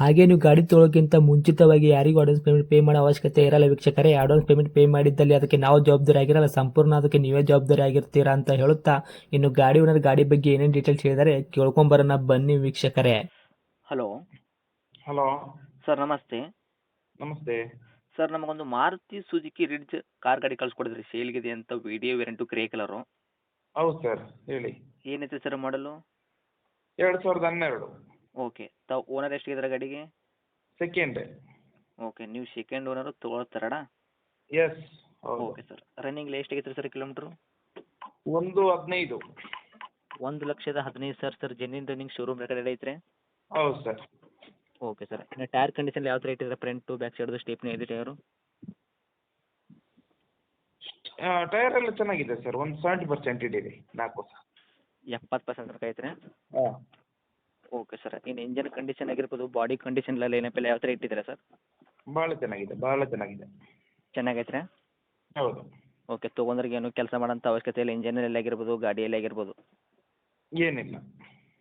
ಹಾಗೆ ನೀವು ಗಾಡಿ ತೊಳೋಕ್ಕಿಂತ ಮುಂಚಿತವಾಗಿ ಯಾರಿಗೂ ಅಡ್ವಾನ್ಸ್ ಪೇಮೆಂಟ್ ಪೇ ಮಾಡೋ ಅವಶ್ಯಕತೆ ಇರಲ್ಲ ವೀಕ್ಷಕರೇ. ಅಡ್ವಾನ್ಸ್ ಪೇಮೆಂಟ್ ಪೇ ಮಾಡಿದ್ದಲ್ಲಿ ಅದಕ್ಕೆ ನಾವು ಜವಾಬ್ದಾರಿ ಆಗಿರಲ್ಲ. ಸಂಪೂರ್ಣ ಅದಕ್ಕೆ ನೀವೇ ಜವಾಬ್ದಾರಿ ಆಗಿರ್ತೀರಾ ಅಂತ ಹೇಳುತ್ತಾ ಇನ್ನು ಗಾಡಿ ಓನರ್ ಗಾಡಿ ಬಗ್ಗೆ ಏನೇನು ಡೀಟೇಲ್ಸ್ ಹೇಳಿದರೆ ಕೇಳ್ಕೊಂಬರೋಣ ಬನ್ನಿ ವೀಕ್ಷಕರೇ. ಹಲೋ ಹಲೋ ಸರ್ ನಮಸ್ತೆ. ನಮಸ್ತೆ. ಸರ್ ನಮಗೊಂದು ಮಾರುತಿ ಸುಜುಕಿ ರಿಡ್ಜ್ ಕಾರ್ ಗಾಡಿ ಕಳ್ಸಿಕೊಡಿದ್ರಿ. ಸೇಲ್ಗಿದೆ ಅಂತ ವಿಡಿಯೋ ವೇರಿಯಂಟು ಗ್ರೇ ಕಲರು ಹೌದು ಸರ್ ಹೇಳಿ. ಏನೈತೆ ಸರ್ ಮಾಡಲು ಎರಡು ಸಾವಿರದ ಹನ್ನೆರಡು. ಓಕೆ ತಾವು ಓನರ್ ಎಷ್ಟಿದ್ದಾರೆ ಗಾಡಿಗೆ? ಸೆಕೆಂಡ್ ಓಕೆ ನೀವು ಸೆಕೆಂಡ್ ಓನರ್ ತೊಗೊಳ್ತಾರಣ ಎಸ್ ಹೌದು. ಓಕೆ ಸರ್ ರನ್ನಿಂಗ್ ಎಷ್ಟಾಗೈತೆ ಸರ್ ಕಿಲೋಮೀಟರ್ ಒಂದು ಹದಿನೈದು. ಒಂದು ಲಕ್ಷದ ಹದಿನೈದು ಸಾವಿರ sir genuine running showroom record ಐತ್ರಿ? ಹೌದು ಸರ್ ಓಕೆ ಸರ್ ಇನ್ನು ಟೈರ್ ಕಂಡೀಷನ್ ಯಾವ ಥರ front to back side stepney ಇದೆ ಟೈರು ಟೈರ್ ಎಲ್ಲ ಚೆನ್ನಾಗಿದೆ ಸರ್ ಒಂದು ಸೆವೆಂಟಿ ಪರ್ಸೆಂಟ್ ಇದೆ ನಾಲ್ಕು. ಎಪ್ಪತ್ತು ಪರ್ಸೆಂಟ್ ತನಕ ಐತ್ರಿ? ಹಾಂ. ಓಕೆ ಸರ್ ಇನ್ನು ಇಂಜನ್ ಕಂಡೀಷನ್ ಆಗಿರ್ಬೋದು ಬಾಡಿ ಕಂಡೀಷನ್ ಎಲ್ಲ ಏನಪ್ಪ ಯಾವ ಥರ ಇಟ್ಟಿದ್ದೀರಾ ಸರ್ ಭಾಳ ಚೆನ್ನಾಗಿದೆ ಭಾಳ ಚೆನ್ನಾಗಿದೆ. ಚೆನ್ನಾಗೈತ್ರಿ? ಹೌದು. ಓಕೆ ತೊಗೊಂಡ್ರಿಗೆ ಏನು ಕೆಲಸ ಮಾಡೋಂಥ ಅವಶ್ಯಕತೆ ಇಲ್ಲ ಇಂಜನಲ್ಲಿ ಆಗಿರ್ಬೋದು ಗಾಡಿಯಲ್ಲಿ ಆಗಿರ್ಬೋದು? ಏನಿಲ್ಲ.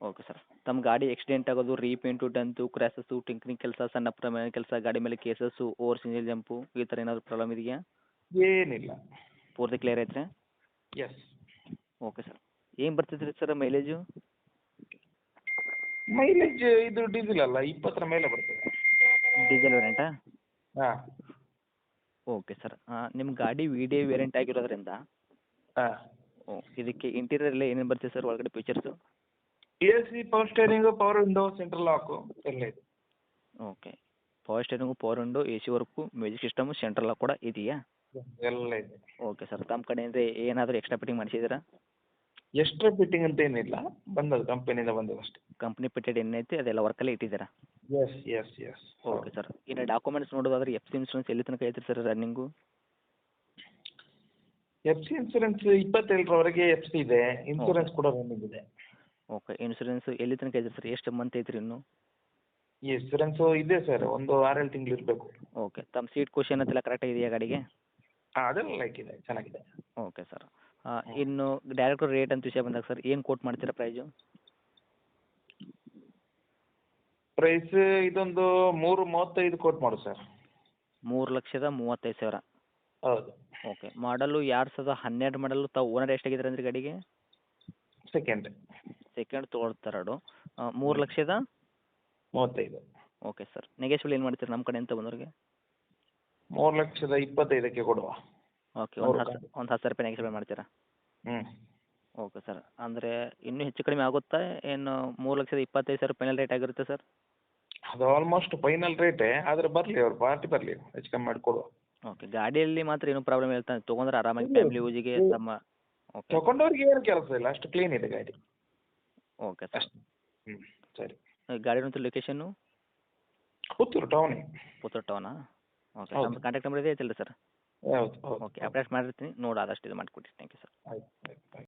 ಓಕೆ ಸರ್ ತಮ್ಮ ಗಾಡಿ ಆಕ್ಸಿಡೆಂಟ್ ಆಗೋದು ರೀಪೇಂಟು ಡಂತು ಕ್ರ್ಯಾಸಸ್ಸು ಟಿಂಕ್ರಿಂಗ್ ಕೆಲಸ ಸಣ್ಣ ಪ್ರಮಾಣ ಕೆಲಸ ಗಾಡಿ ಮೇಲೆ ಕೇಸಸ್ಸು ಓವರ್ ಸಿಂಗಲ್ ಜಂಪು ಈ ಥರ ಏನಾದರೂ ಪ್ರಾಬ್ಲಮ್ ಇದೆಯಾ? ಏನಿಲ್ಲ. ಪೂರ್ತಿ ಕ್ಲಿಯರ್ ಐತ್ರಿ? ಎಸ್ ಓಕೆ ಸರ್ ಏನು ಬರ್ತೈತೆ ರೀ ಸರ್ ಮೈಲೇಜು ಮೈಲೇಜ್ ಇದು ಡೀಸೆಲ್ ಅಲ್ಲ ಇಪ್ಪತ್ತರ ಮೇಲೆ ಬರ್ತದೆ. ಡೀಸೆಲ್ ವೇರಿಯಂಟಾ ಹಾಂ. ಓಕೆ ಸರ್ ನಿಮ್ಮ ಗಾಡಿ ವಿ ಡಿ ವೇರಿಯಂಟ್ ಆಗಿರೋದ್ರಿಂದ ಹಾಂ. ಓ ಇದಕ್ಕೆ ಇಂಟೀರಿಯರ್ ಎಲ್ಲ ಏನೇನು ಬರ್ತದೆ ಸರ್ ಒಳಗಡೆ features A C power steering power window central lock ಎಲ್ಲ ಇದೆ. Okay power steering power window A C work music system central lock ಕೂಡ ಇದೆಯಾ? ಎಲ್ಲ ಇದೆ. ಓಕೆ ಸರ್ ತಮ್ಮ ಕಡೆಯಿಂದ ಏನಾದರೂ ಎಕ್ಸ್ಟ್ರಾ ಫಿಟ್ಟಿಂಗ್ ಮಾಡಿಸಿದ್ದೀರಾ? ಎಕ್ಸ್ಟ್ರಾ ಫಿಟ್ಟಿಂಗ್ ಅಂತ ಏನಿಲ್ಲ ಬಂದದ್ದು ಕಂಪನಿಯಿಂದ ಬಂದದ್ದು ಅಷ್ಟೇ. ಕಂಪ್ನಿ ಪಿಟೆಡ್ ಏನೈತಿ ಅದೆಲ್ಲ ವರ್ಕಲ್ಲೇ ಇಟ್ಟಿದ್ದೀರಾ? Yes yes yes okay sir ಇನ್ನು ಡಾಕ್ಯುಮೆಂಟ್ಸ್ ನೋಡೋದಾದ್ರೆ ಎಫ್ ಸಿ ಇನ್ಶೂರೆನ್ಸ್ ಎಲ್ಲಿ ತನಕ ಐತ್ರಿ sir running F C insurance ಇಪ್ಪತ್ತೇಳರವರೆಗೆ F C ಇದೆ ಇನ್ಶೂರೆನ್ಸ್ ಕೂಡ ರನ್ನಿಂಗ್ ಇದೆ. ಓಕೆ ಇನ್ಶೂರೆನ್ಸ್ ಎಲ್ಲಿ ತನಕ ಐತ್ರಿ ಸರ್ ಎಷ್ಟು ಮಂತ್ ಐತ್ರಿ ಇನ್ನು? ಈ ಇನ್ಸೂರೆನ್ಸು ಇದೆ ಸರ್ ಒಂದು ಆರೇಳು ತಿಂಗಳು ಇರಬೇಕು. ಓಕೆ ತಮ್ಮ ಸೀಟ್ ಕ್ವಶನ್ ಅಂತೆಲ್ಲ ಕರೆಕ್ಟಾಗಿ ಇದೆಯಾ ಗಾಡಿಗೆ? ಹಾಂ ಅದೆಲ್ಲ ಲೈಕ್ ಇದೆ ಚೆನ್ನಾಗಿದೆ. ಓಕೆ ಸರ್ ಇನ್ನು ಡೈರೆಕ್ಟ್ ರೇಟ್ ಅಂತ ವಿಷಯ ಬಂದಾಗ ಸರ್ ಏನು ಕೋಟ್ ಮಾಡ್ತೀರಾ ಪ್ರೈಸು ಪ್ರೈಸ್ ಇದೊಂದು ಮೂರು ಮೂವತ್ತೈದು ಕೋಟ್ ಮಾಡು ಸರ್ ಮೂರು ಲಕ್ಷದ ಮೂವತ್ತೈದು ಸಾವಿರ. ಹೌದು. ಓಕೆ ಮಾಡಲು ಎರಡು ಸಾವಿರದ ಹನ್ನೆರಡು ಮಾಡಲು ತಾವು ಓನರ್ ಎಷ್ಟಾಗಿದ್ದಾರೆ ಅಂದ್ರೆ ಗಾಡಿಗೆ? ಸೆಕೆಂಡ್ ಸೆಕೆಂಡ್ ತೊಗೊಳ್ತಾರಡು ಮೂರು ಲಕ್ಷದ? ಮೂವತ್ತೈದು. ಓಕೆ ಸರ್ ನೆಗೆಶ್ವಲ್ ಏನು ಮಾಡ್ತೀರಾ ನಮ್ಮ ಕಡೆ ಅಂತ ಬಂದವ್ರಿಗೆ ಮೂರು ಲಕ್ಷದ ಇಪ್ಪತ್ತೈದಕ್ಕೆ ಕೊಡುವ. ಓಕೆ ಒಂದು ಹತ್ತು ಒಂದು ಹತ್ತು ಸಾವಿರ ರೂಪಾಯಿ ನೆಗೆಶ್ವಲ್ ಮಾಡ್ತೀರಾ? ಹ್ಞೂ ಓಕೆ ಸರ್ ಅಂದರೆ ಇನ್ನೂ ಹೆಚ್ಚು ಕಡಿಮೆ ಆಗುತ್ತಾ? ಏನು ಮೂರು ಲಕ್ಷದ ಇಪ್ಪತ್ತೈದು ಸಾವಿರ ಫೈನಲ್ ರೇಟ್ ಆಗಿರುತ್ತೆ ಸರ್ ಅದು ಆಲ್ಮೋಸ್ಟ್ ಫೈನಲ್ ರೇಟೇ ಆದರೆ ಬರಲಿ ಅವ್ರು ಪಾರ್ಟಿ ಬರಲಿ ಹೆಚ್ಚು ಕಮ್ಮಿ ಮಾಡಿಕೊಡುವ. ಓಕೆ ಗಾಡಿಯಲ್ಲಿ ಮಾತ್ರ ಏನೂ ಪ್ರಾಬ್ಲಮ್ ಇಲ್ಲ ತೊಗೊಂಡ್ರೆ ಆರಾಮಾಗಿ. ಫ್ಯಾಮಿಲಿ ಯೂಸಿಗೆ. ತಮ್ಮ ಓಕೆ ತಗೊಂಡವ್ರಿಗೆ ಏನು ಕೆಲಸ ಇಲ್ಲ ಅಷ್ಟು ಕ್ಲೀನ್ ಇದೆ ಗಾಡಿ. ಓಕೆ ಸರ್ ಹ್ಞೂ ಸರಿ. ಗಾಡಿ ಲೊಕೇಶನ್ನು ಪುತ್ತೂರು ಟೌನ್ ಪುತ್ತೂರು ಟೌನಾ ಓಕೆ ಕಾಂಟ್ಯಾಕ್ಟ್ ನಂಬರ್ ಇದೆ ರೀ ಸರ್ ಹೌದು ಓಕೆ ಅಪ್ಡೇಟ್ ಮಾಡಿರ್ತೀನಿ ನೋಡಿ ಆದಷ್ಟು ಇದು ಮಾಡಿಕೊಡಿ ಥ್ಯಾಂಕ್ ಯು ಸರ್ ಆಯ್ತು ಆಯ್ತು ಆಯ್ತು.